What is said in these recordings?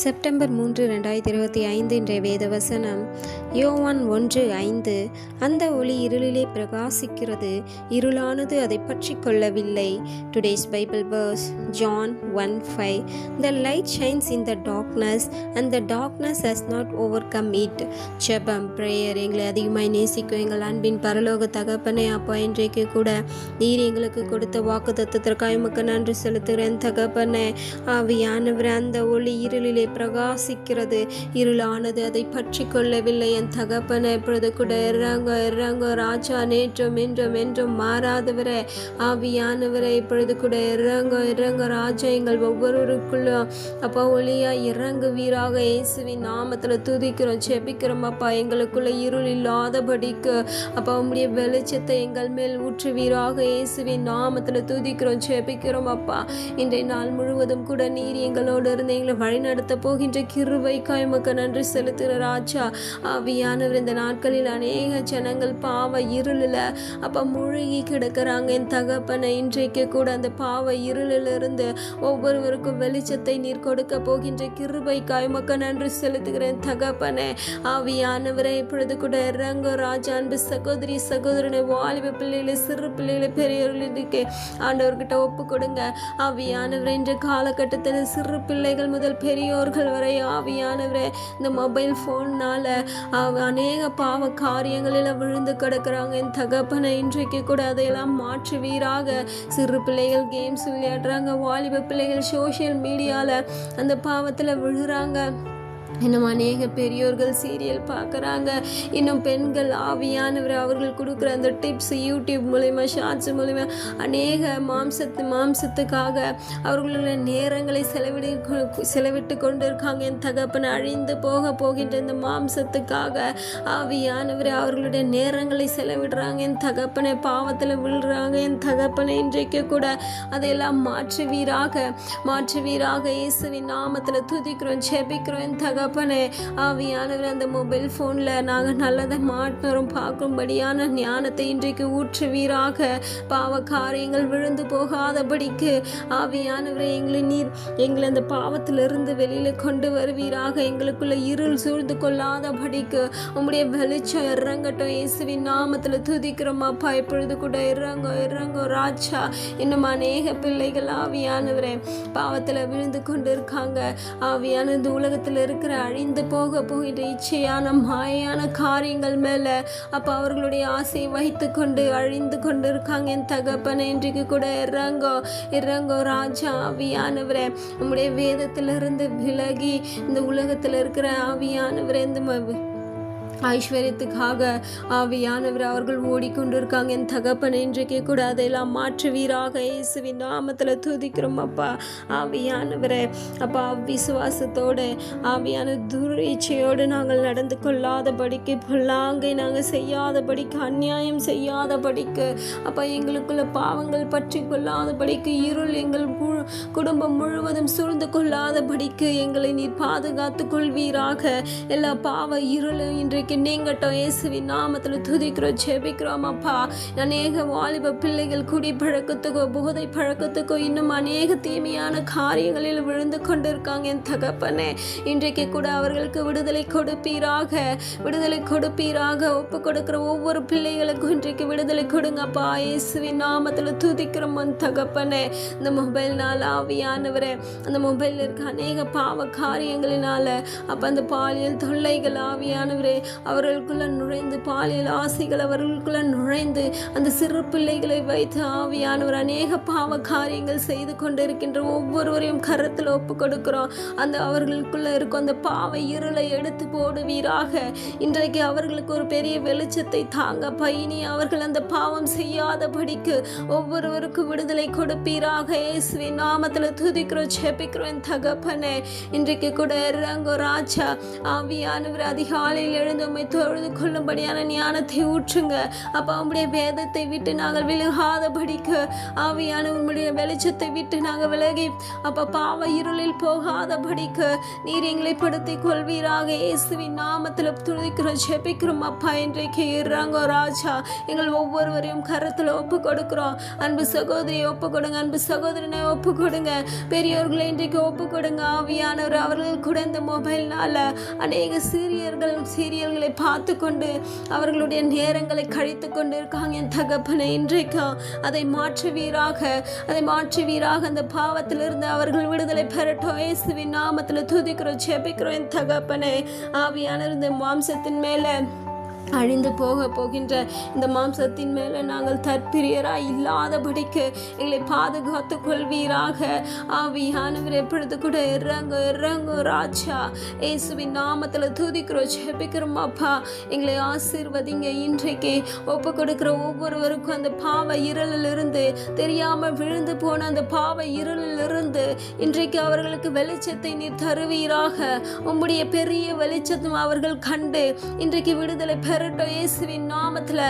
September மூன்று ரெண்டாயிரத்தி இருபத்தி ஐந்து இன்றைய வேத வசனம் யோவான் ஒன்று ஐந்து அந்த ஒளி இருளிலே பிரகாசிக்கிறது இருளானது அதை பற்றி கொள்ளவில்லை. Today's Bible verse John one five the light shines in the darkness and the darkness has not overcome it ஜெபம் ப்ரேயர் எங்களை அதிகமாய் நேசிக்கும் எங்கள் அன்பின் பரலோக தகப்பனே அப்பா இன்றைக்கு கூட நீர் எங்களுக்கு கொடுத்த வாக்கு தத்துவத்திற்காக உமக்கு நன்றி செலுத்துகிறேன் தகப்பனே. ஆவியானவர் அந்த ஒளி இருளிலே பிரகாசிக்கிறது. இருளானது அதை பற்றி கொள்ளவில்லை என் தகப்பனை இப்பொழுது கூட இறங்கோ இறங்கோ ராஜா நேற்றும் இன்றும் என்றும் மாறாதவரே ஆவியானவரை இப்பொழுது கூட இறங்கோ இறங்கோ ராஜா எங்கள் ஒவ்வொருவருக்குள்ளும் அப்பா ஒளியா இறங்குவீராக. இயேசுவின் நாமத்தில் துதிக்கிறோம் செபிக்கிறோம் அப்பா. எங்களுக்குள்ள இருள் இல்லாதபடிக்கு அப்பா உங்களுடைய வெளிச்சத்தை எங்கள் மேல் ஊற்றுவீராக. இயேசுவின் நாமத்தில் துதிக்கிறோம் செபிக்கிறோம் அப்பா. இன்றைய நாள் முழுவதும் கூட நீர் எங்களோடு இருந்து எங்களை வழிநடத்த போகின்ற கிருபைக்காய் உமக்கு நன்றி செலுத்துகிற ராஜா. ஆவியானவர் இந்த நாட்களில் அநேக ஜனங்கள் பாவ இருளில் அப்போ முழுகி கிடக்கிறாங்க. என் தகப்பனை இன்றைக்கு கூட அந்த பாவ இருளில் இருந்து ஒவ்வொருவருக்கும் வெளிச்சத்தை நீர் கொடுக்க போகின்ற கிருபைக்காய் உமக்கு நன்றி செலுத்துகிறேன் தகப்பனே. ஆவியானவரை இப்பொழுது கூட இறங்க ராஜா. அன்பு சகோதரி சகோதரனை வாலிப பிள்ளைகளை சிறு பிள்ளைகளை பெரியவர்களுக்கு ஆண்டவர்கிட்ட ஒப்பு கொடுங்க. ஆவியானவர் என்ற காலகட்டத்தில் சிறு பிள்ளைகள் முதல் பெரியோர்கள் வரை ஆவியானவரே இந்த மொபைல் ஃபோன்னால் அநேக பாவ காரியங்களில் விழுந்து கிடக்கிறாங்க. என் தகப்பனை இன்றைக்கு கூட அதையெல்லாம் மாற்றுவீராக. சிறு பிள்ளைகள் கேம்ஸ் விளையாடுறாங்க. வாலிப பிள்ளைகள் சோஷியல் மீடியாவில் அந்த பாவத்தில் விழுறாங்க. இன்னும் அநேக பெரியோர்கள் சீரியல் பார்க்குறாங்க. இன்னும் பெண்கள் ஆவியானவர் அவர்கள் கொடுக்குற அந்த டிப்ஸ் யூடியூப் மூலிமா ஷார்ட்ஸ் மூலிமா அநேக மாம்சத்து மாம்சத்துக்காக அவர்களுடைய நேரங்களை செலவிடு செலவிட்டு கொண்டு இருக்காங்க என் தகப்பனை அழிந்து போக போகின்ற இந்த மாம்சத்துக்காக ஆவியானவர் அவர்களுடைய நேரங்களை செலவிடுறாங்க. என் தகப்பனை பாவத்தில் விழுறாங்க. என் தகப்பனை இன்றைக்கு கூட அதையெல்லாம் மாற்றுவீராக மாற்றுவீராக. இயேசுவின் நாமத்தில் துதிக்கிறோம் செபிக்கிறோம் என் தகப்பனை ஆவியானவர் அந்த மொபைல் ஃபோனில் நாங்கள் நல்லதை மாற்றோம் பார்க்கும்படியான ஞானத்தை இன்றைக்கு ஊற்றுவீராக. பாவ காரியங்கள் விழுந்து போகாதபடிக்கு ஆவியானவரை எங்களை நீர் எங்களை அந்த பாவத்திலிருந்து வெளியில் கொண்டு வருவீராக. எங்களுக்குள்ள இருள் சூழ்ந்து கொள்ளாதபடிக்கு உங்களுடைய வெளிச்சம் இறங்கட்டும். இயேசுவின் நாமத்தில் துதிக்கிறோம் அப்பா. இப்பொழுது கூட இறங்கோ இறங்கோ ராஜா. இன்னும் அநேக பிள்ளைகள் ஆவியானவரே பாவத்தில் விழுந்து கொண்டு இருக்காங்க ஆவியான இந்த உலகத்தில் இருக்கிற அழிந்து போக போகின்ற இச்சையான மாயான காரியங்கள் மேலே அப்போ அவர்களுடைய ஆசையை வைத்து கொண்டு அழிந்து கொண்டு இருக்காங்க என் தகப்பனை இன்றைக்கு கூட இறங்கோ இறங்கோ ராஜா ஆவியானவரே. நம்முடைய வேதத்திலிருந்து விலகி இந்த உலகத்தில் இருக்கிற ஆவியானவரே இந்த ம- ஐஸ்வர்யத்துக்காக ஆவியானவர் அவர்கள் ஓடிக்கொண்டிருக்காங்க. என் தகப்பன் இன்றைக்கு கூட அதையெல்லாம் மாற்றுவீராக. இயேசுவின் நாமத்தில் துதிக்கிறோம் அப்பா. ஆவியானவரை அப்பா விசுவாசத்தோடு ஆவியான துரீச்சையோடு நாங்கள் நடந்து கொள்ளாதபடிக்கு பொல்லாங்கை நாங்கள் செய்யாதபடிக்கு அநியாயம் செய்யாதபடிக்கு அப்பா எங்களுக்குள்ள பாவங்கள் பற்றி கொள்ளாதபடிக்கு இருள் எங்கள் குடும்பம் முழுவதும் சூழ்ந்து கொள்ளாதபடிக்கு எங்களை நீர் பாதுகாத்து கொள்வீராக. எல்லா பாவ இருளும் இன்றைக்கு நீங்கட்டும் இயேசுவின் நாமத்தில் துதிக்கிறோம் ஜெபிக்கிறோம் அப்பா. அநேக வாலிப பிள்ளைகள் குடி பழக்கத்துக்கோ போதை பழக்கத்துக்கோ இன்னும் அநேக தீமையான காரியங்களில் விழுந்து கொண்டிருக்காங்க என் தகப்பனே. இன்றைக்கு கூட அவர்களுக்கு விடுதலை கொடுப்பீராக. விடுதலை கொடுப்பீராக. ஒப்பு கொடுக்கிற ஒவ்வொரு பிள்ளைகளுக்கும் இன்றைக்கு விடுதலை கொடுங்கப்பா இயேசுவின் நாமத்தில் துதிக்கிறோம் என் தகப்பனே. இந்த மொபைல்னால ஆவியானவரே. அந்த மொபைலில் இருக்க அநேக பாவ காரியங்களினால அப்போ அந்த பாலியல் தொல்லைகள் ஆவியானவரே. அவர்களுக்குள்ள நுழைந்து பாலியல் ஆசைகள் அவர்களுக்குள்ள நுழைந்து அந்த சிறு பிள்ளைகளை வைத்து ஆவியானவர் அநேக பாவ காரியங்கள் செய்து கொண்டிருக்கின்ற ஒவ்வொருவரையும் கரத்தில் ஒப்பு கொடுக்கிறோம். அந்த அவர்களுக்குள்ள இருக்கும் அந்த பாவ இருளை எடுத்து போடுவீராக. இன்றைக்கு அவர்களுக்கு ஒரு பெரிய வெளிச்சத்தை தாங்க பயணி அவர்கள் அந்த பாவம் செய்யாதபடிக்கு ஒவ்வொருவருக்கும் விடுதலை கொடுப்பீராக. இயேசுவின் நாமத்தில் துதிக்கிறோம் செபிக்கிறோம் என் தகப்பனே. இன்றைக்கு கூட இறங்கோ ராஜா. ஆவியானவர் அதிகாலையில் எழுந்து உம்மை தொழுது கொள்ளும்படியான ஞானத்தை ஊற்றுங்க. அப்போ உம்முடைய வேதத்தை விட்டு நாங்கள் விலகாதபடிக்கு ஆவியான உம்முடைய வெளிச்சத்தை விட்டு நாங்கள் விலகி அப்போ பாவ இருளில் போகாதபடிக்கு நீர் எங்களை படுத்திக் கொள்வீராக. இயேசுவின் நாமத்தில் துதிக்கிறோம் ஜெபிக்கிறோம் அப்பா இன்றைக்கு இறங்கோ ராஜா. எங்கள் ஒவ்வொருவரையும் கரத்தில் ஒப்பு கொடுக்கிறோம் அன்பு சகோதரியை ஒப்பு கொடுங்க அன்பு சகோதரனை ஒப்பு கொடுங்க பெரியோர்களை இன்றைக்கு ஒப்பு கொடுங்க ஆவியானவர் அவர்கள் கூட இந்த மொபைல்னால அநேக சீரியர்கள் சீரியல்கள் பார்த்து கொண்டு அவர்களுடைய நேரங்களை கழித்து கொண்டு இருக்காங்க என் தகப்பனை. இன்றைக்கு அதை மாற்றுவீராக அதை மாற்றுவீராக அந்த பாவத்திலிருந்து அவர்கள் விடுதலை பெறட்டும். இயேசுவின் நாமத்தில் துதிக்கிறோம் செபிக்கிறோம் என் தகப்பனை. ஆவியான மாம்சத்தின் மேலே அழிந்து போக போகின்ற இந்த மாம்சத்தின் மேலே நாங்கள் தற்பிரியராய் இல்லாதபடிக்கு எங்களை பாதுகாத்து கொள்வீராக. ஆவியானவர் எப்பொழுது கூட இறங்கு இறங்கு ராஜா. இயேசுவின் நாமத்தில் தூதிக்கிறோம் ஜெபிக்கிறோம் அப்பா. எங்களை ஆசீர்வதிங்க. இன்றைக்கு ஒப்பு கொடுக்குற ஒவ்வொருவருக்கும் அந்த பாவ இருளிலிருந்து தெரியாமல் விழுந்து போன அந்த பாவ இருளிலிருந்து இன்றைக்கு அவர்களுக்கு வெளிச்சத்தை நீர் தருவீராக. உம்முடைய பெரிய வெளிச்சத்தும் அவர்கள் கண்டு இன்றைக்கு விடுதலை பெறட்டும் இயேசுவின் நாமத்தில்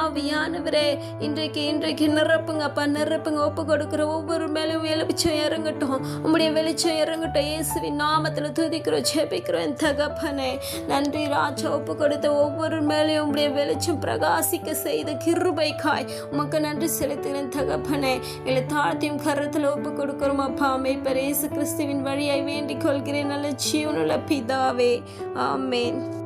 ஆவியானவரே இன்றைக்கு இன்றைக்கு நிரப்புங்க அப்பா நிரப்புங்க. ஒப்பு கொடுக்குற ஒவ்வொரு மேலும் வெளிச்சம் இறங்கட்டும். உங்களுடைய வெளிச்சம் இறங்கட்டும். இயேசுவின் நாமத்தில் துதிக்கிறோம் ஜெபிக்கிறோம் என் தகப்பனே. நன்றி ராஜா ஒப்பு கொடுத்த ஒவ்வொரு மேலேயும் உங்களுடைய வெளிச்சம் பிரகாசிக்க செய்த கிருபைக்காய். உமக்கு நன்றி செலுத்தினேன் தகப்பனே. இல்லை தாழ்த்தியும் கருத்தில் ஒப்பு கொடுக்குறோம் அப்பா. மேய்ப்பர் இயேசு கிறிஸ்துவின் வழியாய் வேண்டிக் கொள்கிறேன் நல்ல ஜீவனுள்ள பிதாவே. ஆமேன்.